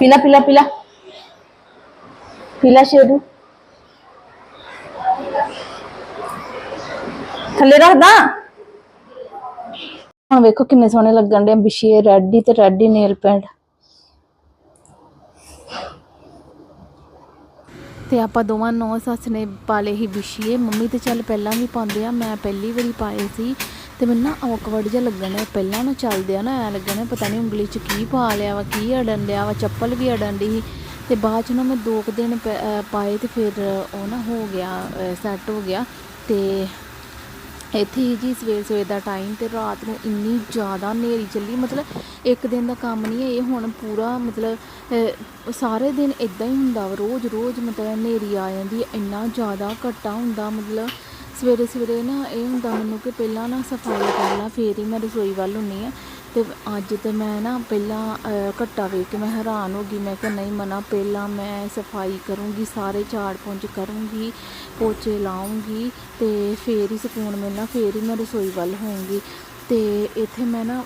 ਪੀਲਾ ਪੀਲਾ ਪੀਲਾ ਪੀਲਾ ਸ਼ੇਰੂ ਥੱਲੇ ਰੱਖਦਾ ਹੁਣ ਵੇਖੋ ਕਿੰਨੇ ਸੋਹਣੇ ਲੱਗਣ ਦੇ ਬਿਸ਼ੇ ਰੈਡੀ ਤੇ ਰੈਡੀ ਨੇਲ ਪੈਂਟ ਤੇ ਆਪਾਂ ਦੋਵਾਂ ਨੌ ਸੱਸ ਨੇ ਪਾਲੇ ਹੀ ਵਿਸ਼ੀਏ ਮੰਮੀ ਤੇ ਚੱਲ ਪਹਿਲਾਂ ਵੀ ਪਾਉਂਦੇ ਆ, ਮੈਂ ਪਹਿਲੀ ਵਾਰੀ ਪਾਏ ਸੀ। ਤੇ ਮੈਨੂੰ ਨਾ ਔਕਵਰਡ ਜਿਹਾ ਲੱਗਣਾ ਪਹਿਲਾਂ ਨਾ ਚੱਲਦੇ ਆ ਨਾ ਐ ਲੱਗਣਾ ਪਤਾ ਨਹੀਂ ਉਂਗਲੀ 'ਚ ਕੀ ਪਾ ਲਿਆ ਵਾ, ਕੀ ਅੜਨ ਲਿਆ ਵਾ, ਚੱਪਲ ਵੀ ਅੜਨ ਦੀ ਸੀ। ਤੇ ਬਾਅਦ 'ਚ ਨਾ ਮੈਂ ਦੋ ਕੁ ਦਿਨ ਪ- ਪਾਏ ਤੇ ਫਿਰ ਉਹ ਨਾ ਹੋ ਗਿਆ ਸੈੱਟ ਹੋ ਗਿਆ। ਤੇ ਇੱਥੇ ਹੀ ਜੀ ਸਵੇਰ ਸਵੇਰ ਦਾ ਟਾਈਮ ਤੇ ਰਾਤ ਨੂੰ ਇੰਨੀ ਜ਼ਿਆਦਾ ਹਨੇਰੀ ਚੱਲੀ। ਮਤਲਬ ਇੱਕ ਦਿਨ ਦਾ ਕੰਮ ਨਹੀਂ ਹੈ ਇਹ, ਹੁਣ ਪੂਰਾ ਮਤਲਬ ਸਾਰੇ ਦਿਨ ਇਦਾਂ ਹੀ ਹੁੰਦਾ ਵਾ। ਰੋਜ਼ ਰੋਜ਼ ਮਤਲਬ ਹਨੇਰੀ ਆ ਜਾਂਦੀ ਇੰਨਾ ਜ਼ਿਆਦਾ ਘੱਟਾ ਹੁੰਦਾ ਮਤਲਬ। ਸਵੇਰੇ ਸਵੇਰੇ ਨਾ ਇਹ ਹੁੰਦਾ ਮੈਨੂੰ ਕਿ ਪਹਿਲਾਂ ਨਾ ਸਫ਼ਾਈ ਕਰ ਲਾਂ ਫੇਰ ਹੀ ਮੈਂ ਰਸੋਈ ਵੱਲ ਹੁੰਨੀ ਆ ਤੇ ਅੱਜ ਤੇ ਮੈਂ ਨਾ ਪਹਿਲਾਂ ਘੱਟਾ ਵੇਖ ਕੇ ਮੈਂ ਹੈਰਾਨ ਹੋ ਗਈ। ਮੈਂ ਕਿਹਾ ਨਹੀਂ ਮਨਾ, ਪਹਿਲਾਂ ਮੈਂ ਸਫ਼ਾਈ ਕਰੂੰਗੀ, ਸਾਰੇ ਝਾੜ ਪੁੰਜ ਕਰੂੰਗੀ, ਪੋਚੇ ਲਾਉਂਗੀ ਤੇ ਫੇਰ ਹੀ ਸਕੂਨ ਮਿਲਣਾ, ਫੇਰ ਹੀ ਮੈਂ ਰਸੋਈ ਵੱਲ ਹੋਊਂਗੀ। ਤੇ ਇੱਥੇ ਮੈਂ ਨਾ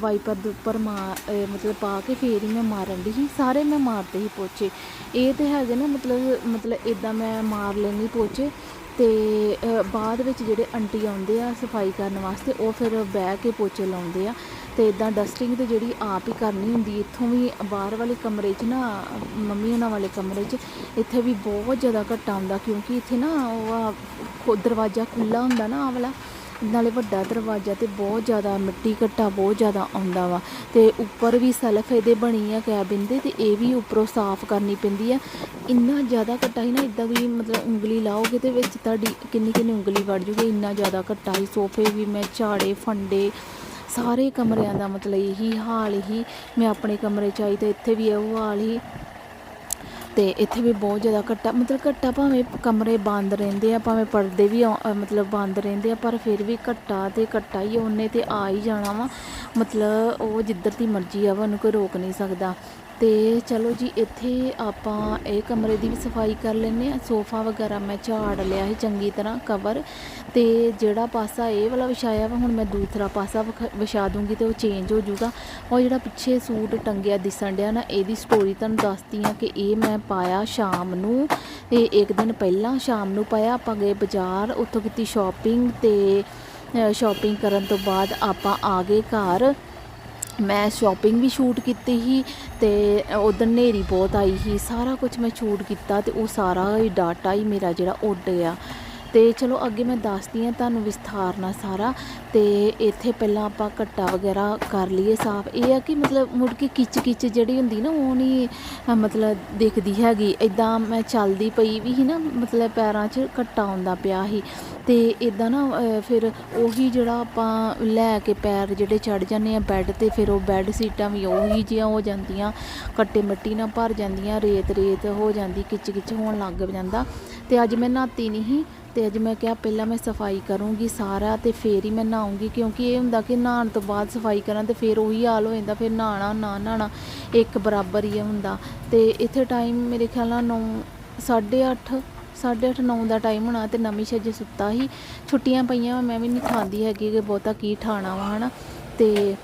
ਵਾਈਪਰ ਦੇ ਉੱਪਰ ਮਾਰ ਮਤਲਬ ਪਾ ਕੇ ਫੇਰ ਹੀ ਮੈਂ ਮਾਰਨ ਦੀ ਸੀ। ਸਾਰੇ ਮੈਂ ਮਾਰਦੇ ਸੀ ਪੋਚੇ। ਇਹ ਤੇ ਹੈਗੇ ਨਾ ਮਤਲਬ ਮਤਲਬ ਇਦਾਂ ਮੈਂ ਮਾਰ ਲੈਣੀ ਪੋਚੇ। ਅਤੇ ਬਾਅਦ ਵਿੱਚ ਜਿਹੜੇ ਆਂਟੀ ਆਉਂਦੇ ਆ ਸਫ਼ਾਈ ਕਰਨ ਵਾਸਤੇ, ਉਹ ਫਿਰ ਬਹਿ ਕੇ ਪੋਚੇ ਲਾਉਂਦੇ ਆ। ਅਤੇ ਇਦਾਂ ਡਸਟਿੰਗ ਤੇ ਜਿਹੜੀ ਆਪ ਹੀ ਕਰਨੀ ਹੁੰਦੀ, ਇੱਥੋਂ ਵੀ ਬਾਹਰ ਵਾਲੇ ਕਮਰੇ 'ਚ ਨਾ, ਮੰਮੀ ਉਹਨਾਂ ਵਾਲੇ ਕਮਰੇ 'ਚ, ਇੱਥੇ ਵੀ ਬਹੁਤ ਜ਼ਿਆਦਾ ਘੱਟਾ ਆਉਂਦਾ, ਕਿਉਂਕਿ ਇੱਥੇ ਨਾ ਉਹ ਖੁ- ਦਰਵਾਜ਼ਾ ਖੁੱਲਾ ਹੁੰਦਾ ਨਾ ਆਹ ਵਾਲਾ। ਨਾਲੇ ਵੱਡਾ ਦਰਵਾਜ਼ਾ ਤੇ ਬਹੁਤ ਜ਼ਿਆਦਾ ਮਿੱਟੀ ਘੱਟਾ ਬਹੁਤ ਜ਼ਿਆਦਾ ਆਉਂਦਾ ਵਾ। ਤੇ ਉੱਪਰ ਵੀ ਸੈਲਫ ਇਹਦੇ ਬਣੀ ਆ ਕੈਬਿਨ ਦੇ ਤੇ ਇਹ ਵੀ ਉੱਪਰੋਂ ਸਾਫ਼ ਕਰਨੀ ਪੈਂਦੀ ਆ। ਇੰਨਾ ਜ਼ਿਆਦਾ ਘੱਟਾ ਹੀ ਨਾ ਇਦਾਂ ਵੀ ਮਤਲਬ ਉਂਗਲੀ ਲਾਓਗੇ ਤੇ ਵਿੱਚ ਤੁਹਾਡੀ ਕਿੰਨੀ ਕਿੰਨੀ ਉਂਗਲੀ ਵੜ ਜੂਗੀ, ਇੰਨਾ ਜ਼ਿਆਦਾ ਘੱਟਾ ਹੀ। ਸੋਫੇ ਵੀ ਮੈਂ ਝਾੜੇ, ਫੰਡੇ, ਸਾਰੇ ਕਮਰਿਆਂ ਦਾ ਮਤਲਬ ਇਹੀ ਹਾਲ ਹੀ। ਮੈਂ ਆਪਣੇ ਕਮਰੇ ਚ ਆਈ ਤਾਂ ਇੱਥੇ ਵੀ ਇਹੋ ਹਾਲ ਹੀ। ਤੇ ਇੱਥੇ ਵੀ ਬਹੁਤ ਜ਼ਿਆਦਾ ਘੱਟਾ, ਮਤਲਬ ਘੱਟਾ ਭਾਵੇਂ ਕਮਰੇ ਬੰਦ ਰਹਿੰਦੇ ਆ, ਭਾਵੇਂ ਪਰਦੇ ਵੀ ਮਤਲਬ ਬੰਦ ਰਹਿੰਦੇ ਆ, ਪਰ ਫਿਰ ਵੀ ਘੱਟਾ ਤੇ ਘੱਟਾ ਹੀ ਉਹਨੇ ਤੇ ਆ ਹੀ ਜਾਣਾ ਵਾ। ਮਤਲਬ ਉਹ ਜਿੱਧਰ ਦੀ ਮਰਜ਼ੀ ਆ ਵਾ, ਉਹਨੂੰ ਕੋਈ ਰੋਕ ਨਹੀਂ ਸਕਦਾ। ਤੇ ਚਲੋ ਜੀ, ਇੱਥੇ ਆਪਾਂ ਇਹ ਕਮਰੇ ਦੀ ਵੀ ਸਫ਼ਾਈ ਕਰ ਲੈਂਦੇ ਆ ਸੋਫਾ ਵਗੈਰਾ ਮੈਂ ਝਾੜ ਲਿਆ ਸੀ ਚੰਗੀ ਤਰ੍ਹਾਂ ਕਵਰ ਤੇ ਜਿਹੜਾ ਪਾਸਾ ਇਹ ਵਾਲਾ ਵਿਛਾਇਆ ਵਾ, ਹੁਣ ਮੈਂ ਦੂਸਰਾ ਪਾਸਾ ਵਿਖ- ਵਿਛਾ ਦੂੰਗੀ ਤੇ ਉਹ ਚੇਂਜ ਹੋ ਜਾਊਗਾ। ਉਹ ਜਿਹੜਾ ਪਿੱਛੇ ਸੂਟ ਟੰਗਿਆ ਦਿਸਣ ਡਿਆ ਨਾ, ਇਹਦੀ ਸਟੋਰੀ ਤੁਹਾਨੂੰ ਦੱਸਦੀ ਆ ਕਿ ਇਹ ਮੈਂ ਪਾਇਆ ਸ਼ਾਮ ਨੂੰ। ਤੇ ਇੱਕ ਦਿਨ ਪਹਿਲਾਂ ਸ਼ਾਮ ਨੂੰ ਪਾਇਆ, ਆਪਾਂ ਗਏ ਬਾਜ਼ਾਰ, ਉੱਥੋਂ ਕੀਤੀ ਸ਼ਾਪਿੰਗ ਤੇ ਸ਼ਾਪਿੰਗ ਕਰਨ ਤੋਂ ਬਾਅਦ ਆਪਾਂ ਆ ਗਏ ਘਰ। ਮੈਂ ਸ਼ੋਪਿੰਗ ਵੀ ਸ਼ੂਟ ਕੀਤੀ ਸੀ ਤੇ ਉਦੋਂ ਹਨੇਰੀ ਬਹੁਤ ਆਈ ਸੀ, ਸਾਰਾ ਕੁਝ ਮੈਂ ਸ਼ੂਟ ਕੀਤਾ ਤੇ ਉਹ ਸਾਰਾ ਹੀ ਡਾਟਾ ਹੀ ਮੇਰਾ ਜਿਹੜਾ ਉੱਡ ਗਿਆ। ਤੇ ਚਲੋ ਅੱਗੇ ਮੈਂ ਦੱਸਦੀ ਹਾਂ ਤੁਹਾਨੂੰ ਵਿਸਥਾਰ ਨਾਲ ਸਾਰਾ ਤੇ ਇੱਥੇ ਪਹਿਲਾਂ ਆਪਾਂ ਘੱਟਾ ਵਗੈਰਾ ਕਰ ਲਈਏ ਸਾਫ਼। ਇਹ ਆ ਕਿ ਮਤਲਬ ਮੁੜ ਕੇ ਕਿਚ ਕਿਚ ਜਿਹੜੀ ਹੁੰਦੀ ਨਾ ਉਹ ਨਹੀਂ ਮਤਲਬ ਦਿਖਦੀ ਹੈਗੀ। ਇਦਾਂ ਮੈਂ ਚੱਲਦੀ ਪਈ ਵੀ ਸੀ ਨਾ, ਮਤਲਬ ਪੈਰਾਂ 'ਚ ਘੱਟਾ ਆਉਂਦਾ ਪਿਆ ਸੀ। ਤੇ ਇਦਾਂ ਨਾ ਫਿਰ ਉਹੀ ਜਿਹੜਾ ਆਪਾਂ ਲੈ ਕੇ ਪੈਰ ਜਿਹੜੇ ਚੜ ਜਾਂਦੇ ਆ ਬੈੱਡ ਤੇ, ਫਿਰ ਉਹ ਬੈੱਡ ਸੀਟਾਂ ਵੀ ਉਹੀ ਜਿਹੀਆਂ ਹੋ ਜਾਂਦੀਆਂ। ਕੱਟੇ ਮਿੱਟੀ ਨਾਲ ਭਰ ਜਾਂਦੀਆਂ ਰੇਤ ਰੇਤ ਹੋ ਜਾਂਦੀ ਕਿਚ ਕਿਚ ਹੋਣ ਲੱਗ ਜਾਂਦਾ। ਤੇ ਅੱਜ ਮੈਂ ਨਹਾਤੀ ਨਹੀਂ ਸੀ ਤੇ ਅੱਜ ਮੈਂ ਕਿਹਾ ਪਹਿਲਾਂ ਮੈਂ ਸਫ਼ਾਈ ਕਰੂੰਗੀ ਸਾਰਾ ਤੇ ਫੇਰ ਹੀ ਮੈਂ ਨਹਾਉਂਗੀ, ਕਿਉਂਕਿ ਇਹ ਹੁੰਦਾ ਕਿ ਨਹਾਉਣ ਤੋਂ ਬਾਅਦ ਸਫ਼ਾਈ ਕਰਾਂ ਤੇ ਫੇਰ ਉਹੀ ਹਾਲ ਹੋ ਜਾਂਦਾ, ਫਿਰ ਨਹਾਣਾ ਨਾ ਨਹਾਣਾ ਇੱਕ ਬਰਾਬਰ ਹੀ ਹੁੰਦਾ। ਤੇ ਇੱਥੇ ਟਾਈਮ ਮੇਰੇ ਖਿਆਲ ਨਾਲ 9 8:30 ਸਾਢੇ ਅੱਠ 9 ਦਾ ਟਾਈਮ ਹੋਣਾ ਤੇ ਨਵੀਂ ਛੱਜੇ ਸੁੱਤਾ ਸੀ ਛੁੱਟੀਆਂ ਪਈਆਂ ਮੈਂ ਵੀ ਨਹੀਂ ਖਾਂਦੀ ਹੈਗੀ ਕਿ ਬਹੁਤਾ ਕੀ ਠਾਣਾ ਵਾ, ਹਨਾ। ਤੇ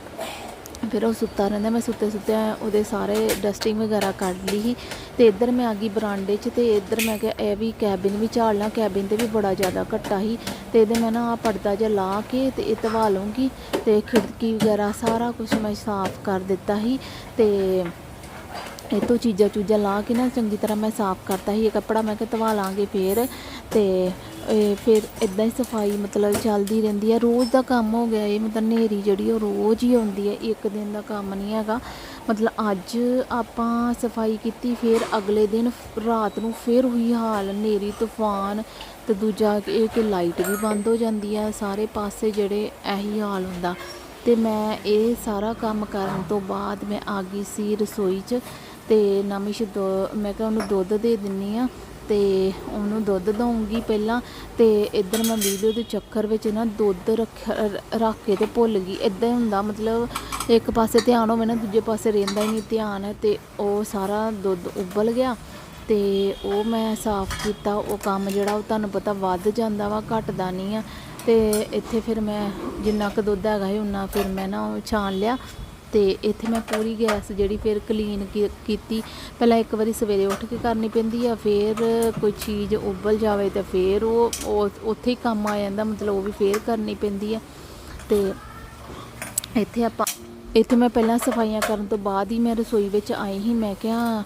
ਫਿਰ ਉਹ ਸੁੱਤਾ ਰਹਿੰਦਾ, ਮੈਂ ਸੁੱਤੇ ਸੁੱਤੇ ਉਹਦੇ ਸਾਰੇ ਡਸਟਿੰਗ ਵਗੈਰਾ ਕੱਢ ਲਈ ਸੀ। ਤੇ ਇੱਧਰ ਮੈਂ ਆ ਗਈ ਬਰਾਂਡੇ 'ਚ ਤੇ ਇੱਧਰ ਮੈਂ ਕਿਹਾ ਇਹ ਵੀ ਕੈਬਿਨ ਵੀ ਝਾੜ ਲਾਂ, ਕੈਬਿਨ ਤੇ ਵੀ ਬੜਾ ਜ਼ਿਆਦਾ ਘੱਟਾ ਸੀ ਤੇ ਇਹਦੇ ਮੈਂ ਨਾ ਆ ਪਰਦਾ ਜਿਹਾ ਲਾ ਕੇ ਤੇ ਇਹ ਧਵਾ ਲੂੰਗੀ ਤੇ ਖਿੜਕੀ ਵਗੈਰਾ ਸਾਰਾ ਕੁਝ ਮੈਂ ਸਾਫ਼ ਕਰ ਦਿੱਤਾ ਸੀ ਤੇ ਇਹ ਤੋਂ ਚੀਜ਼ਾਂ ਚੂਜ਼ਾਂ ਲਾ ਕੇ ਨਾ ਚੰਗੀ ਤਰ੍ਹਾਂ ਮੈਂ ਸਾਫ਼ ਕਰਤਾ ਸੀ, ਇਹ ਕੱਪੜਾ ਮੈਂ ਕਿਹਾ ਧਵਾ ਲਾਂਗੇ ਫੇਰ ਤੇ ਇਹ ਫਿਰ ਇਦਾਂ ਹੀ ਸਫ਼ਾਈ ਮਤਲਬ ਚੱਲਦੀ ਰਹਿੰਦੀ ਹੈ ਰੋਜ਼ ਦਾ ਕੰਮ ਹੋ ਗਿਆ ਇਹ, ਮਤਲਬ ਨੇਰੀ ਜਿਹੜੀ ਉਹ ਰੋਜ਼ ਹੀ ਆਉਂਦੀ ਹੈ ਇੱਕ ਦਿਨ ਦਾ ਕੰਮ ਨਹੀਂ ਹੈਗਾ ਮਤਲਬ ਅੱਜ ਆਪਾਂ ਸਫ਼ਾਈ ਕੀਤੀ, ਫਿਰ ਅਗਲੇ ਦਿਨ ਰਾਤ ਨੂੰ ਫਿਰ ਉਹੀ ਹਾਲ, ਹਨੇਰੀ, ਤੂਫਾਨ ਤੇ ਦੂਜਾ ਇਹ ਕਿ ਲਾਈਟ ਵੀ ਬੰਦ ਹੋ ਜਾਂਦੀ ਆ, ਸਾਰੇ ਪਾਸੇ ਜਿਹੜੇ ਇਹੀ ਹਾਲ ਹੁੰਦਾ। ਤੇ ਮੈਂ ਇਹ ਸਾਰਾ ਕੰਮ ਕਰਨ ਤੋਂ ਬਾਅਦ ਮੈਂ ਆ ਗਈ ਸੀ ਰਸੋਈ 'ਚ ਤੇ ਨਮਿਸ਼ ਦੋ ਮੈਂ ਕਿਹਾ ਉਹਨੂੰ ਦੁੱਧ ਦੇ ਦਿੰਨੀ ਆ ਤੇ ਉਹਨੂੰ ਦੁੱਧ ਦਊਂਗੀ ਪਹਿਲਾਂ, ਤੇ ਇੱਧਰ ਮੈਂ ਵੀਡੀਓ ਦੇ ਚੱਕਰ ਵਿੱਚ ਨਾ ਦੁੱਧ ਰੱਖ ਰੱਖ ਕੇ ਤੇ ਭੁੱਲ ਗਈ। ਇਦਾਂ ਹੀ ਹੁੰਦਾ, ਮਤਲਬ ਇੱਕ ਪਾਸੇ ਧਿਆਨ ਹੋਵੇ ਨਾ, ਦੂਜੇ ਪਾਸੇ ਰਹਿੰਦਾ ਹੀ ਨਹੀਂ ਧਿਆਨ, ਤੇ ਉਹ ਸਾਰਾ ਦੁੱਧ ਉਬਲ ਗਿਆ। ਤੇ ਉਹ ਮੈਂ ਸਾਫ਼ ਕੀਤਾ, ਉਹ ਕੰਮ ਜਿਹੜਾ ਉਹ ਤੁਹਾਨੂੰ ਪਤਾ ਵੱਧ ਜਾਂਦਾ ਵਾ, ਘਟਦਾ ਨਹੀਂ ਆ। ਤੇ ਇੱਥੇ ਫਿਰ ਮੈਂ ਜਿੰਨਾ ਕੁ ਦੁੱਧ ਹੈਗਾ ਸੀ ਉਨਾ ਫਿਰ ਮੈਂ ਨਾ ਉਹ ਛਾਣ ਲਿਆ। ਤੇ ਇੱਥੇ ਮੈਂ ਪੂਰੀ ਗੈਸ ਜਿਹੜੀ ਫਿਰ ਕਲੀਨ ਕੀਤੀ। ਪਹਿਲਾਂ ਇੱਕ ਵਾਰੀ ਸਵੇਰੇ ਉੱਠ ਕੇ ਕਰਨੀ ਪੈਂਦੀ ਆ, ਫਿਰ ਕੋਈ ਚੀਜ਼ ਉਬਲ ਜਾਵੇ ਤਾਂ ਫਿਰ ਉਹ ਉੱਥੇ ਹੀ ਕੰਮ ਆ ਜਾਂਦਾ, ਮਤਲਬ ਉਹ ਵੀ ਫਿਰ ਕਰਨੀ ਪੈਂਦੀ ਆ। ਤੇ ਇੱਥੇ ਆਪਾਂ, ਇੱਥੇ ਮੈਂ ਪਹਿਲਾਂ ਸਫਾਈਆਂ ਕਰਨ ਤੋਂ ਬਾਅਦ ਹੀ ਮੈਂ ਰਸੋਈ ਵਿੱਚ ਆਈ ਸੀ, ਮੈਂ ਕਿਹਾ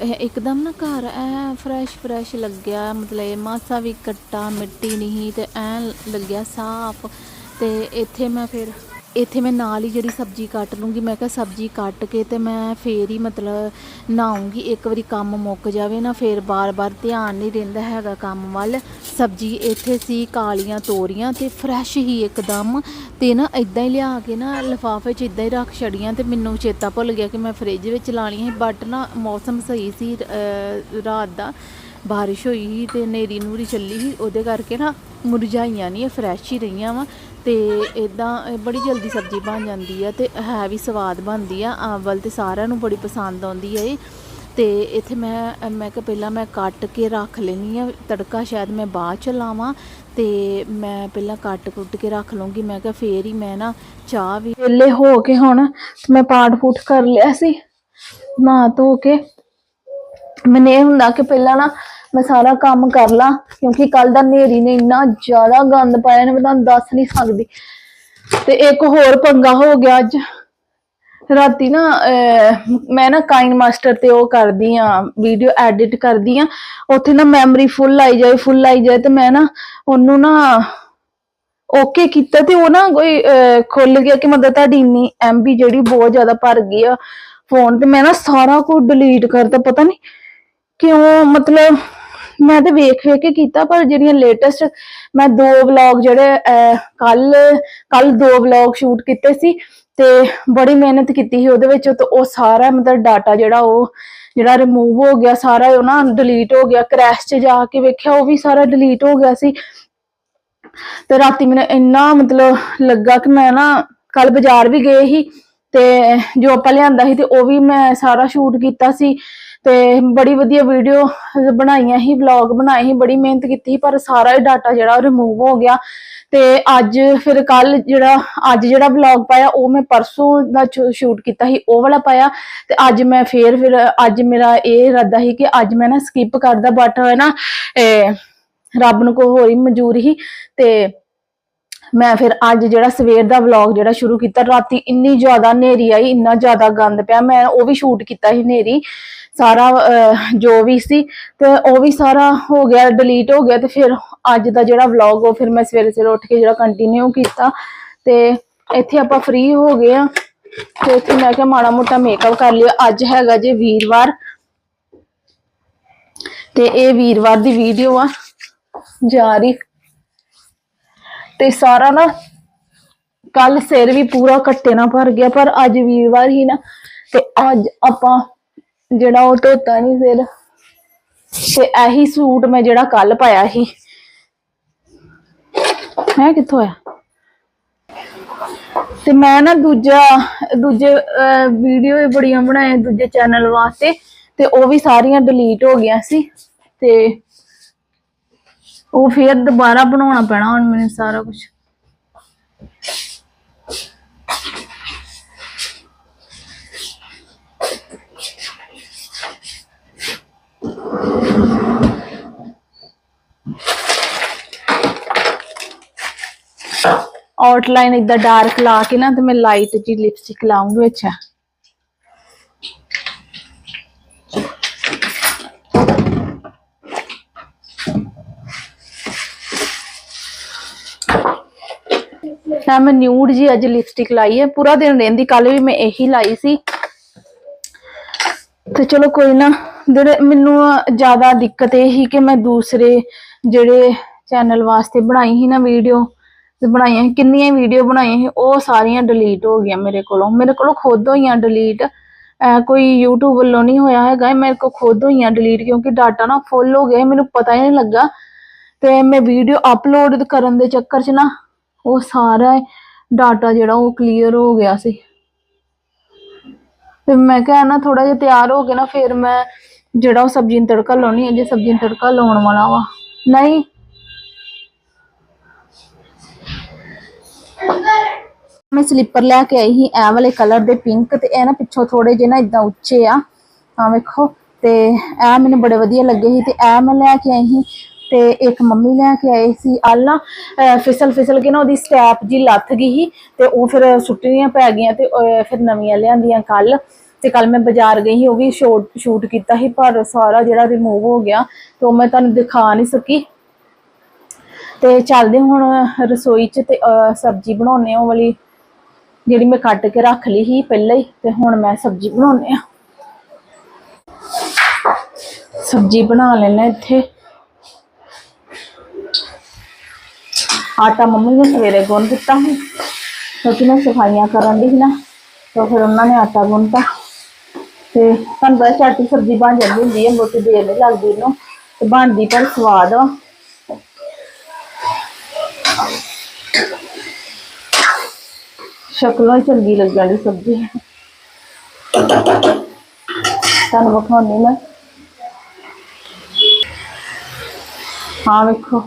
ਇਹ ਇੱਕਦਮ ਨਾ ਘਰ ਐ ਫਰੈਸ਼ ਫਰੈਸ਼ ਲੱਗਿਆ, ਮਤਲਬ ਇਹ ਮਾਸਾ ਵੀ ਕੱਟਾ, ਮਿੱਟੀ ਨਹੀਂ ਤੇ ਐ ਲੱਗਿਆ ਸਾਫ਼। ਤੇ ਇੱਥੇ ਮੈਂ ਫਿਰ ਇੱਥੇ ਮੈਂ ਨਾਲ ਹੀ ਜਿਹੜੀ ਸਬਜ਼ੀ ਕੱਟ ਲੂੰਗੀ, ਮੈਂ ਕਿਹਾ ਸਬਜ਼ੀ ਕੱਟ ਕੇ ਤੇ ਮੈਂ ਫੇਰ ਹੀ ਮਤਲਬ ਨਹਾਉਂਗੀ ਇੱਕ ਵਾਰੀ ਕੰਮ ਮੁੱਕ ਜਾਵੇ ਨਾ, ਫੇਰ ਬਾਰ-ਬਾਰ ਧਿਆਨ ਨਹੀਂ ਰਹਿੰਦਾ ਹੈਗਾ ਕੰਮ ਵੱਲ। ਸਬਜ਼ੀ ਇੱਥੇ ਸੀ ਕਾਲੀਆਂ ਤੋਰੀਆਂ ਤੇ ਫਰੈਸ਼ ਹੀ ਇੱਕਦਮ ਤੇ ਨਾ ਇਦਾਂ ਹੀ ਲਿਆ ਕੇ ਨਾ ਲਿਫਾਫੇ 'ਚ ਇਦਾਂ ਹੀ ਰੱਖ ਛੜੀਆਂ ਤੇ ਮੈਨੂੰ ਚੇਤਾ ਭੁੱਲ ਗਿਆ ਕਿ ਮੈਂ ਫ੍ਰਿਜ ਵਿੱਚ ਲਾਣੀਆਂ ਸੀ ਬਟ ਨਾ ਮੌਸਮ ਸਹੀ ਸੀ ਰਾਤ ਦਾ। ਬਾਰਿਸ਼ ਹੋਈ ਸੀ ਤੇ ਨੇਰੀ ਨੂਰੀ ਚੱਲੀ ਸੀ, ਉਹਦੇ ਕਰਕੇ ਨਾ ਮੁਰਝਾਈਆਂ ਨਹੀਂ ਫਰੈਸ਼ ਹੀ ਰਹੀਆਂ ਵਾ ਤੇ ਇਦਾਂ ਬੜੀ ਜਲਦੀ ਸਬਜ਼ੀ ਬਣ ਜਾਂਦੀ ਆ ਤੇ ਹੈ ਵੀ ਸਵਾਦ ਬਣਦੀ ਆ ਅਵਲ ਤੇ ਸਾਰਿਆਂ ਨੂੰ ਬੜੀ ਪਸੰਦ ਆਉਂਦੀ ਆ ਇਹ। ਤੇ ਇੱਥੇ ਮੈਂ ਮੈਂ ਕਿ ਪਹਿਲਾਂ ਮੈਂ ਕੱਟ ਕੇ ਰੱਖ ਲੈਣੀ ਆ, ਤੜਕਾ ਸ਼ਾਇਦ ਮੈਂ ਬਾਅਦ ਚ ਲਾਵਾਂ ਤੇ ਮੈਂ ਪਹਿਲਾਂ ਕੱਟ ਕੁੱਟ ਕੇ ਰੱਖ ਲਵਾਂਗੀ ਮੈਂ ਕਿਹਾ ਫੇਰ ਹੀ ਮੈਂ ਨਾ ਚਾਹ ਵੀ ਵੇਲੇ ਹੋ ਕੇ ਹੁਣ ਮੈਂ ਪਾਠ ਫੂਠ ਕਰ ਲਿਆ ਸੀ ਨਾ ਧੋ ਕੇ ਮੈਨੂੰ ਇਹ ਹੁੰਦਾ ਕਿ ਪਹਿਲਾਂ ਨਾ ਮੈਂ ਸਾਰਾ ਕੰਮ ਕਰ ਲਾਂ, ਕਿਉਂਕਿ ਕੱਲ ਦਾ ਨੇਰੀ ਨੇ ਇੰਨਾ ਜ਼ਿਆਦਾ ਗੰਦ ਪਾਇਆ ਨੇ, ਮੈਂ ਤੁਹਾਨੂੰ ਦੱਸ ਨਹੀਂ ਸਕਦੀ। ਤੇ ਇੱਕ ਹੋਰ ਪੰਗਾ ਹੋ ਗਿਆ ਅੱਜ। ਰਾਤੀ ਨਾ ਮੈਂ ਨਾ ਕਾਈਨ ਮਾਸਟਰ ਤੇ ਉਹ ਕਰਦੀ ਆ ਵੀਡੀਓ ਐਡਿਟ ਕਰਦੀ ਆ। ਉੱਥੇ ਨਾ ਮੈਮਰੀ ਫੁੱਲ ਆਈ ਜਾਏ ਫੁੱਲ ਆਈ ਜਾਏ ਤੇ ਮੈਂ ਨਾ ਉਹਨੂੰ ਨਾ ਓਕੇ ਕੀਤਾ ਤੇ ਉਹ ਨਾ ਕੋਈ ਖੁੱਲ ਗਿਆ ਕਿ ਮਤਲਬ ਤੁਹਾਡੀ ਇੰਨੀ ਐਮਬੀ ਜਿਹੜੀ ਬਹੁਤ ਜ਼ਿਆਦਾ ਭਰ ਗਈ ਆ ਫੋਨ ਤੇ। ਮੈਂ ਨਾ ਸਾਰਾ ਕੁਝ ਡਿਲੀਟ ਕਰਤਾ, ਪਤਾ ਨਹੀਂ ਕਿਉਂ? ਮਤਲਬ ਮੈਂ ਤੇ ਵੇਖ ਵੇਖ ਕੇ ਕੀਤਾ, ਪਰ ਜਿਹੜੀਆਂ ਲੇਟੈਸਟ ਮੈਂ ਦੋ ਵਲੌਗ ਜਿਹੜੇ ਕੱਲ ਕੱਲ ਦੋ ਵਲੌਗ ਸ਼ੂਟ ਕੀਤੇ ਸੀ ਤੇ ਬੜੀ ਮਿਹਨਤ ਕੀਤੀ ਸੀ ਉਹਦੇ ਵਿੱਚ, ਤੇ ਉਹ ਸਾਰਾ ਮਤਲਬ ਡਾਟਾ ਜਿਹੜਾ ਉਹ, ਜਿਹੜਾ ਰਿਮੂਵ ਹੋ ਗਿਆ, ਸਾਰਾ ਉਹ ਨਾ ਡਿਲੀਟ ਹੋ ਗਿਆ ਕ੍ਰੈਸ਼ 'ਚ ਜਾ ਕੇ ਵੇਖਿਆ, ਉਹ ਵੀ ਸਾਰਾ ਡਿਲੀਟ ਹੋ ਗਿਆ ਸੀ। ਤੇ ਰਾਤੀ ਮੈਨੂੰ ਇੰਨਾ ਮਤਲਬ ਲੱਗਾ ਕਿ ਮੈਂ ਨਾ ਕੱਲ ਬਾਜ਼ਾਰ ਵੀ ਗਏ ਸੀ, ਤੇ ਜੋ ਆਪਾਂ ਲਿਆਂਦਾ ਸੀ ਤੇ ਉਹ ਵੀ ਮੈਂ ਸਾਰਾ ਸ਼ੂਟ ਕੀਤਾ ਸੀ। ਤੇ ਬੜੀ ਵਧੀਆ ਵੀਡੀਓ ਬਣਾਈਆਂ ਸੀ ਵਲੌਗ ਬਣਾਏ ਸੀ, ਬੜੀ ਮਿਹਨਤ ਕੀਤੀ ਸੀ ਪਰ ਸਾਰਾ ਹੀ ਡਾਟਾ ਜਿਹੜਾ ਉਹ ਰਿਮੂਵ ਹੋ ਗਿਆ। ਤੇ ਅੱਜ ਫਿਰ ਕੱਲ ਜਿਹੜਾ, ਅੱਜ ਜਿਹੜਾ ਵਲੌਗ ਪਾਇਆ, ਉਹ ਮੈਂ ਪਰਸੋਂ ਦਾ ਸ਼ੂਟ ਕੀਤਾ ਸੀ, ਉਹ ਵਾਲਾ ਪਾਇਆ। ਤੇ ਅੱਜ ਮੈਂ ਫੇਰ, ਫਿਰ ਅੱਜ ਮੇਰਾ ਇਹ ਇਰਾਦਾ ਸੀ ਕਿ ਅੱਜ ਮੈਂ ਨਾ ਸਕਿਪ ਕਰਦਾ ਬਟ ਹੈ ਨਾ ਰੱਬ ਨੂੰ ਕੋਈ ਹੋਰ ਹੀ ਮਨਜ਼ੂਰ ਹੀ ਤੇ ਮੈਂ ਫਿਰ ਅੱਜ ਜਿਹੜਾ ਸਵੇਰ ਦਾ ਵਲੌਗ ਜਿਹੜਾ ਸ਼ੁਰੂ ਕੀਤਾ, ਰਾਤੀ ਇੰਨੀ ਜ਼ਿਆਦਾ ਹਨੇਰੀ ਆਈ, ਇੰਨਾ ਜ਼ਿਆਦਾ ਗੰਦ ਪਿਆ, ਮੈਂ ਉਹ ਵੀ ਸ਼ੂਟ ਕੀਤਾ ਸੀ ਹਨੇਰੀ, ਸਾਰਾ ਜੋ ਵੀ ਸੀ, ਤੇ ਉਹ ਵੀ ਸਾਰਾ ਹੋ ਗਿਆ ਡਿਲੀਟ ਹੋ ਗਿਆ, ਤੇ ਫਿਰ ਅੱਜ ਦਾ ਜਿਹੜਾ ਵਲੌਗ ਉਹ ਫਿਰ ਮੈਂ ਸਵੇਰੇ ਸਵੇਰੇ ਉੱਠ ਕੇ ਜਿਹੜਾ ਕੰਟੀਨਿਊ ਕੀਤਾ, ਤੇ ਇੱਥੇ ਆਪਾਂ ਫ੍ਰੀ ਹੋ ਗਏ ਆ ਤੇ ਇੱਥੇ ਮੈਂ ਕਿਹਾ ਮਾੜਾ ਮੋਟਾ ਮੇਕਅਪ ਕਰ ਲਿਆ ਅੱਜ ਹੈਗਾ ਜੇ ਵੀਰਵਾਰ, ਤੇ ਇਹ ਵੀਰਵਾਰ ਦੀ ਵੀਡੀਓ ਆ, ਜਾ ਰਹੀ। ਤੇ ਸਾਰਾ ਨਾ ਕੱਲ ਸਿਰ ਵੀ ਪੂਰਾ ਕੱਟੇ ਨਾਲ ਭਰ ਗਿਆ, ਪਰ ਅੱਜ ਵੀਰਵਾਰ ਹੀ ਨਾ, ਤੇ ਅੱਜ ਆਪਾਂ ਜਿਹੜਾ ਉਹ ਧੋਤਾ ਨਹੀਂ ਸਿਰ, ਤੇ ਇਹੀ ਸੂਟ ਮੈਂ ਜਿਹੜਾ ਕੱਲ ਪਾਇਆ ਸੀ। ਹੈ, ਕਿੱਥੋਂ ਆ ਤੇ ਮੈਂ ਨਾ ਦੂਜਾ, ਦੂਜੇ ਵੀਡੀਓ ਬੜੀਆਂ ਬਣਾਏ ਦੂਜੇ ਚੈਨਲ ਵਾਸਤੇ, ਤੇ ਉਹ ਵੀ ਸਾਰੀਆਂ ਡਿਲੀਟ ਹੋ ਗਈਆਂ ਸੀ, ਤੇ ਉਹ ਫੇਰ ਦੁਬਾਰਾ ਬਣਾਉਣਾ ਪੈਣਾ ਹੁਣ ਮੈਨੂੰ ਸਾਰਾ ਕੁਝ ਆਊਟਲਾਈਨ ਇਦਾਂ ਡਾਰਕ ਲਾ ਕੇ ਨਾ ਤੇ ਮੈਂ ਲਾਈਟ ਜੀ ਲਿਪਸਟਿਕ ਲਾਉਂਗੀ ਵਿੱਚ। ਤਾਂ ਮੈਂ ਨਿਊਡ ਜੀ ਅੱਜ ਲਿਪਸਟਿਕ ਲਾਈ ਹੈ। ਪੂਰਾ ਦਿਨ ਰਹਿੰਦੀ ਕੱਲ ਵੀ ਮੈਂ ਇਹੀ ਲਾਈ ਸੀ। ਤੇ ਚਲੋ ਕੋਈ ਨਾ, ਜਿਹੜੇ ਮੈਨੂੰ ਜ਼ਿਆਦਾ ਦਿੱਕਤ ਇਹ ਹੀ ਕਿ ਮੈਂ ਦੂਸਰੇ ਜਿਹੜੇ ਚੈਨਲ ਵਾਸਤੇ ਬਣਾਈ ਸੀ ਨਾ ਵੀਡੀਓ ਬਣਾਈਆਂ ਕਿੰਨੀਆਂ ਵੀਡੀਓ ਬਣਾਈਆਂ ਸੀ, ਉਹ ਸਾਰੀਆਂ ਡਿਲੀਟ ਹੋ ਗਈਆਂ ਮੇਰੇ ਕੋਲੋਂ। ਮੇਰੇ ਕੋਲੋਂ ਖੁਦ ਹੋਈਆਂ ਡਿਲੀਟ ਕੋਈ YouTube ਵੱਲੋਂ ਨਹੀਂ ਹੋਇਆ ਹੈਗਾ ਮੇਰੇ ਕੋਲ ਖੁਦ ਹੋਈਆਂ ਡਿਲੀਟ ਕਿਉਂਕਿ ਡਾਟਾ ਨਾ ਫੁੱਲ ਹੋ ਗਿਆ ਮੈਨੂੰ ਪਤਾ ਹੀ ਨਹੀਂ ਲੱਗਾ। ਤੇ ਮੈਂ ਵੀਡੀਓ ਅਪਲੋਡ ਕਰਨ ਦੇ ਚੱਕਰ 'ਚ ਨਾ ਉਹ ਸਾਰਾ ਡਾਟਾ ਜਿਹੜਾ ਉਹ ਕਲੀਅਰ ਹੋ ਗਿਆ ਸੀ। ਤੇ ਮੈਂ ਕਿਹਾ ਨਾ ਥੋੜਾ ਜਿਹਾ ਤਿਆਰ ਹੋ ਕੇ ਨਾ ਫਿਰ ਮੈਂ ਜਿਹੜਾ ਉਹ ਸਬਜ਼ੀ ਨੂੰ ਤੜਕਾ ਲਾਉਣੀ ਹੈ, ਜੇ ਸਬਜ਼ੀ ਨੂੰ ਤੜਕਾ ਲਾਉਣ ਵਾਲਾ ਵਾ। ਨਹੀਂ। ਮੈਂ ਸਲੀਪਰ ਲੈ ਕੇ ਆਈ ਸੀ, ਇਹ ਵਾਲੇ ਕਲਰ ਦੇ ਪਿੰਕ ਤੇ ਇਹ ਨਾ ਪਿੱਛੋਂ ਥੋੜੇ ਜਿਹੇ ਨਾ ਇਦਾਂ ਉੱਚੇ ਆ। ਆ ਵੇਖੋ, ਤੇ ਇਹ ਮੈਨੂੰ ਬੜੇ ਵਧੀਆ ਲੱਗੇ ਸੀ ਤੇ ਇਹ ਮੈਂ ਲੈ ਕੇ ਆਈ ਸੀ ਤੇ ਇੱਕ ਮੰਮੀ ਲੈ ਕੇ ਆਏ ਸੀ ਆਲਾ ਫਿਸਲ ਫਿਸਲ ਕੇ ਨਾ ਉਹਦੀ ਸਟੈਪ ਜੀ ਲੱਥ ਗਈ ਸੀ ਤੇ ਉਹ ਫਿਰ ਸੁੱਟਣੀਆਂ ਪੈ ਗਈਆਂ ਤੇ ਫਿਰ ਨਵੀਆਂ ਲਿਆਂਦੀਆਂ ਕੱਲ ਤੇ ਕੱਲ ਮੈਂ ਬਾਜ਼ਾਰ ਗਈ ਸੀ, ਉਹ ਵੀ ਸ਼ੂਟ ਸ਼ੂਟ ਕੀਤਾ ਸੀ, ਪਰ ਸਾਰਾ ਜਿਹੜਾ ਰਿਮੂਵ ਹੋ ਗਿਆ ਤੇ ਉਹ ਮੈਂ ਤੁਹਾਨੂੰ ਦਿਖਾ ਨਹੀਂ ਸਕੀ। ਤੇ ਚੱਲਦੇ ਹੁਣ ਰਸੋਈ 'ਚ ਤੇ ਸਬਜ਼ੀ ਬਣਾਉਣੇ ਉਹ ਵਾਲੀ, ਜਿਹੜੀ ਮੈਂ ਕੱਟ ਕੇ ਰੱਖ ਲਈ ਸੀ ਪਹਿਲਾਂ ਹੀ, ਤੇ ਹੁਣ ਮੈਂ ਸਬਜ਼ੀ ਬਣਾਉਣੇ ਆ ਸਬਜ਼ੀ ਬਣਾ ਲੈਣਾ ਇੱਥੇ। ਆਟਾ ਮੰਮੀ ਨੇ ਸਵੇਰੇ ਗੁੰਨ ਦਿੱਤਾ ਸੀ। ਕਿਉਂਕਿ ਮੈਂ ਸਫਾਈਆਂ ਕਰਨ ਦੀ ਸੀ ਨਾ, ਤਾਂ ਫਿਰ ਉਹਨਾਂ ਨੇ ਆਟਾ ਗੁੰਨਤਾ। ਤੇ ਤੁਹਾਨੂੰ ਪਤਾ ਝੱਟ ਹੀ ਸਬਜ਼ੀ ਬਣ ਜਾਂਦੀ ਹੁੰਦੀ ਹੈ ਬਹੁਤੀ ਦੇਰ ਨਹੀਂ ਲੱਗਦੀ ਇਹਨੂੰ, ਤੇ ਬਣਦੀ ਪਰ ਸਵਾਦ ਆ। ਸ਼ਕਲੋਂ ਹੀ ਚੰਗੀ ਲੱਗਣ ਦੀ ਸਬਜ਼ੀ। ਤੁਹਾਨੂੰ ਵਿਖਾਉਣੀ ਮੈਂ। ਹਾਂ, ਵੇਖੋ।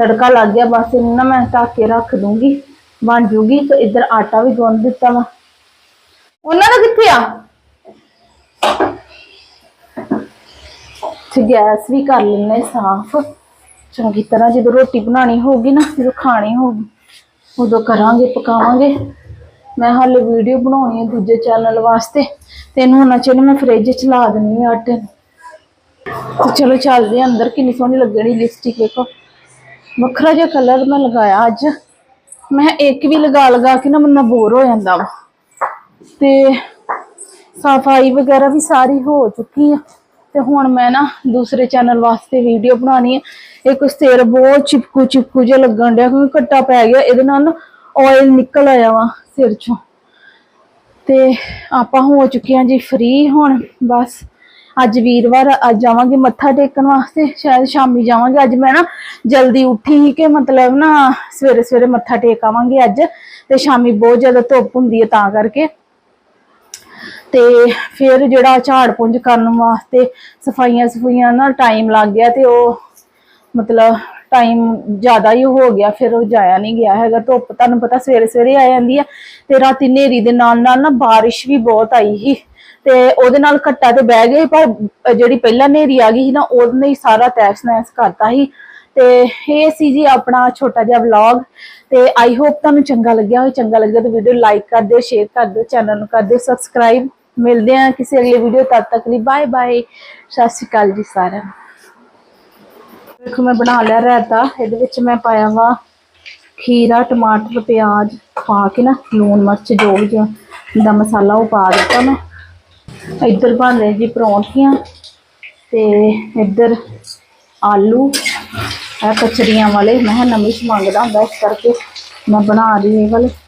ਤੜਕਾ ਲੱਗ ਗਿਆ, ਬਸ ਇਹਨੂੰ ਨਾ ਮੈਂ ਢੱਕ ਕੇ ਰੱਖ ਦੂੰਗੀ। ਬਣ ਜੂਗੀ, ਤੇ ਇੱਧਰ ਆਟਾ ਵੀ ਗੁੰਨ ਦਿੱਤਾ ਵਾ। ਉਹਨਾਂ ਦਾ ਕਿੱਥੇ ਆ? ਤੇ ਗੈਸ ਵੀ ਕਰ ਲੈਣੇ ਸਾਫ਼। ਚੰਗੀ ਤਰ੍ਹਾਂ ਜਦੋਂ ਰੋਟੀ ਬਣਾਣੀ ਹੋਊਗੀ ਨਾ, ਜਦੋਂ ਖਾਣੀ ਹੋਊਗੀ, ਉਦੋਂ ਕਰਾਂਗੇ, ਪਕਾਵਾਂਗੇ। ਮੈਂ ਹਾਲੇ ਵੀਡੀਓ ਬਣਾਉਣੀ ਹੈ ਦੂਜੇ ਚੈਨਲ ਵਾਸਤੇ। ਤੇ ਇਹਨੂੰ ਹੁਣ ਚਲੋ ਮੈਂ ਫ੍ਰਿਜ 'ਚ ਲਾ ਦਿੰਨੀ ਆਟੇ ਨੂੰ। ਤੇ ਚਲੋ ਚੱਲਦੇ ਅੰਦਰ, ਕਿੰਨੀ ਸੋਹਣੀ ਲੱਗਣੀ ਲਿਪਸਟਿਕ ਵੇਖੋ। ਵੱਖਰਾ ਜਿਹਾ ਕਲਰ ਮੈਂ ਲਗਾਇਆ ਅੱਜ। ਮੈਂ ਇੱਕ ਵੀ ਲਗਾ ਲਗਾ ਕੇ ਨਾ ਬੰਦਾ ਬੋਰ ਹੋ ਜਾਂਦਾ ਵਾ। ਤੇ ਸਫ਼ਾਈ ਵਗੈਰਾ ਵੀ ਸਾਰੀ ਹੋ ਚੁੱਕੀ ਆ। ਤੇ ਹੁਣ ਮੈਂ ਨਾ ਦੂਸਰੇ ਚੈਨਲ ਵਾਸਤੇ ਵੀਡੀਓ ਬਣਾਉਣੀ ਹੈ ਇੱਕ ਸਿਰ ਬਹੁਤ ਚਿਪਕੂ ਚਿਪਕੂ ਜਿਹਾ ਲੱਗਣ ਡਿਆ ਕਿਉਂਕਿ ਕੱਟਾ ਪੈ ਗਿਆ। ਇਹਦੇ ਨਾਲ ਨਾ ਆਇਲ ਨਿਕਲ ਆਇਆ ਵਾ ਸਿਰ ਚੋਂ। ਤੇ ਆਪਾਂ ਹੋ ਚੁੱਕੇ ਹਾਂ ਜੀ ਫ੍ਰੀ ਹੁਣ, ਬਸ। ਅੱਜ ਵੀਰਵਾਰ, ਅੱਜ ਜਾਵਾਂਗੇ ਮੱਥਾ ਟੇਕਣ ਵਾਸਤੇ, ਸ਼ਾਇਦ ਸ਼ਾਮੀ ਜਾਵਾਂਗੇ। ਅੱਜ ਮੈਂ ਨਾ ਜਲਦੀ ਉੱਠੀ ਸੀ ਕਿ ਮਤਲਬ ਨਾ ਸਵੇਰੇ ਸਵੇਰੇ ਮੱਥਾ ਟੇਕ ਆਵਾਂਗੇ ਅੱਜ, ਤੇ ਸ਼ਾਮੀ ਬਹੁਤ ਜ਼ਿਆਦਾ ਧੁੱਪ ਹੁੰਦੀ ਹੈ ਤਾਂ ਕਰਕੇ। ਤੇ ਫਿਰ ਜਿਹੜਾ ਝਾੜ ਪੁੰਜ ਕਰਨ ਵਾਸਤੇ ਸਫਾਈਆਂ ਸਫੂਈਆਂ ਨਾਲ ਟਾਈਮ ਲੱਗ ਗਿਆ ਤੇ ਉਹ ਮਤਲਬ ਟਾਈਮ ਜ਼ਿਆਦਾ ਹੀ ਹੋ ਗਿਆ, ਫਿਰ ਉਹ ਜਾਇਆ ਨਹੀਂ ਗਿਆ ਹੈਗਾ। ਧੁੱਪ ਤੁਹਾਨੂੰ ਪਤਾ ਸਵੇਰੇ ਸਵੇਰੇ ਆ ਜਾਂਦੀ ਆ ਤੇ ਰਾਤੀ ਹਨੇਰੀ ਦੇ ਨਾਲ ਨਾਲ ਨਾ ਬਾਰਿਸ਼ ਵੀ ਬਹੁਤ ਆਈ ਸੀ। ਤੇ ਉਹਦੇ ਨਾਲ ਘੱਟਾ ਤੇ ਬਹਿ ਗਏ, ਪਰ ਜਿਹੜੀ ਪਹਿਲਾਂ ਹਨੇਰੀ ਆ ਗਈ ਸੀ ਨਾ, ਉਹਨੇ ਹੀ ਸਾਰਾ ਤੈਸ ਨੈਸ ਕਰਤਾ ਸੀ। ਤੇ ਇਹ ਸੀ ਜੀ ਆਪਣਾ ਛੋਟਾ ਜਿਹਾ ਵਲੌਗ ਤੇ ਆਈ ਹੋਪ ਤੁਹਾਨੂੰ ਚੰਗਾ ਲੱਗਿਆ ਹੋਵੇ। ਚੰਗਾ ਲੱਗਿਆ ਤਾਂ ਵੀਡੀਓ ਲਾਈਕ ਕਰ ਦਿਓ ਸ਼ੇਅਰ ਕਰ ਦਿਓ ਚੈਨਲ ਨੂੰ ਕਰ ਦਿਓ ਸਬਸਕ੍ਰਾਈਬ ਮਿਲਦੇ ਹਾਂ ਕਿਸੇ ਅਗਲੀ ਵੀਡੀਓ ਤਦ ਤੱਕ ਲਈ। ਬਾਏ ਬਾਏ ਸਤਿ ਸ਼੍ਰੀ ਅਕਾਲ ਜੀ ਸਾਰਿਆਂ ਨੂੰ। ਦੇਖੋ, ਮੈਂ ਬਣਾ ਲਿਆ ਰਾਇਤਾ। ਇਹਦੇ ਵਿੱਚ ਮੈਂ ਪਾਇਆ ਵਾ ਖੀਰਾ, ਟਮਾਟਰ, ਪਿਆਜ਼ ਪਾ ਕੇ ਨਾ, ਲੂਣ ਮਿਰਚ, ਜੋ ਵੀ ਦਾ ਮਸਾਲਾ ਉਹ ਪਾ ਦਿੱਤਾ ਮੈਂ। ਇੱਧਰ ਬਣ ਰਹੇ ਜੀ ਪਰੌਂਠੀਆਂ ਤੇ ਇੱਧਰ ਆਲੂ। ਇਹ ਕਚਰੀਆਂ ਵਾਲੇ, ਮੈਂ ਕਿਹਾ ਨਮਿਸ਼ ਮੰਗਦਾ ਹੁੰਦਾ ਇਸ ਕਰਕੇ ਮੈਂ ਬਣਾ ਰਹੀ ਇਹ ਵਾਲੇ।